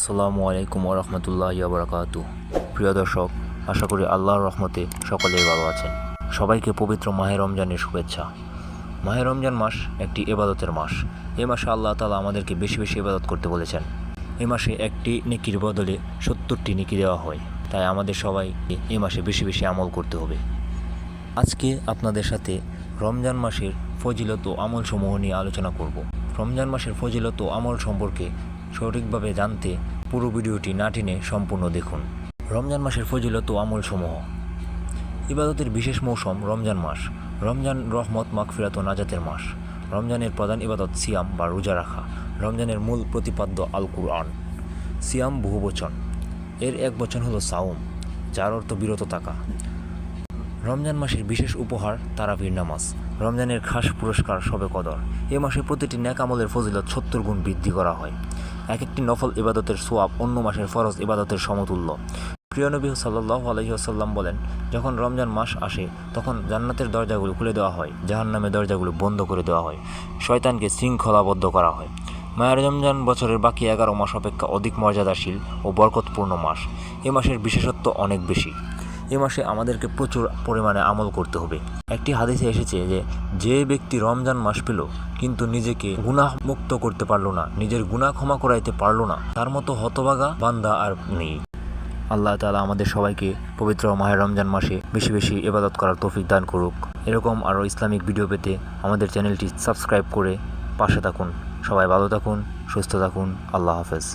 আসসালামু আলাইকুম ওরহমতুল্লাহ বারাকাতু প্রিয় দর্শক, আশা করি আল্লাহর রহমতে সকলেই ভালো আছেন। সবাইকে পবিত্র মাহে রমজানের শুভেচ্ছা। মাহে রমজান মাস একটি এবাদতের মাস। এই মাসে আল্লাহ তালা আমাদেরকে বেশি বেশি ইবাদত করতে বলেছেন। এই মাসে একটি নেকির বদলে সত্তরটি নেকি দেওয়া হয়। তাই আমাদের সবাইকে এই মাসে বেশি বেশি আমল করতে হবে। আজকে আপনাদের সাথে রমজান মাসের ফজিলত ও আমল সমূহ নিয়ে আলোচনা করব। রমজান মাসের ফজিলত ও আমল সম্পর্কে সঠিকভাবে জানতে পুরো ভিডিওটি না টেনে সম্পূর্ণ দেখুন। রমজান মাসের ফজিলত ও আমল সমূহ ইবাদতের বিশেষ মৌসুম রমজান মাস। রমজান রহমত, মাগফিরাত ও নাজাতের মাস। রমজানের প্রধান ইবাদত সিয়াম বা রোজা রাখা। রমজানের মূল প্রতিপাদ্য আল কুরআন সিয়াম বহুবচন এর এক বচন হলো সাউম যার অর্থ বিরত থাকা। রমজান মাসের বিশেষ উপহার তারাবির নামাজ। রমজানের খাস পুরস্কার সবে কদর। এ মাসে প্রতিটি ন্যাক আমলের ফজিলত সত্তর গুণ বৃদ্ধি করা হয়। এক একটি নফল ইবাদতের সোয়াব অন্য মাসের ফরজ ইবাদতের সমতুল্য। প্রিয় নবী সাল্লাহ আলহিহাসাল্লাম বলেন, যখন রমজান মাস আসে, তখন জান্নাতের দরজাগুলো খুলে দেওয়া হয়, জাহান্নামের দরজাগুলো বন্ধ করে দেওয়া হয়, শয়তানকে শৃঙ্খলাবদ্ধ করা হয়। মায়ের রমজান বছরের বাকি এগারো মাস অপেক্ষা অধিক মর্যাদাশীল ও বরকতপূর্ণ মাস। এ মাসের বিশেষত্ব অনেক বেশি। এ মাসে আমাদেরকে প্রচুর পরিমাণে আমল করতে হবে। একটি হাদিসে এসেছে যে যে ব্যক্তি রমজান মাস পেল, কিন্তু নিজেকে গুনাহ মুক্ত করতে পারল না, নিজের গুনাহ ক্ষমা করাইতে পারল না, তার মতো হতবাগা বান্দা আর নেই। আল্লাহ তালা আমাদের সবাইকে পবিত্র মাহের রমজান মাসে বেশি বেশি ইবাদত করার তৌফিক দান করুক। এরকম আরও ইসলামিক ভিডিও পেতে আমাদের চ্যানেলটি সাবস্ক্রাইব করে পাশে থাকুন। সবাই ভালো থাকুন, সুস্থ থাকুন। আল্লাহ হাফেজ।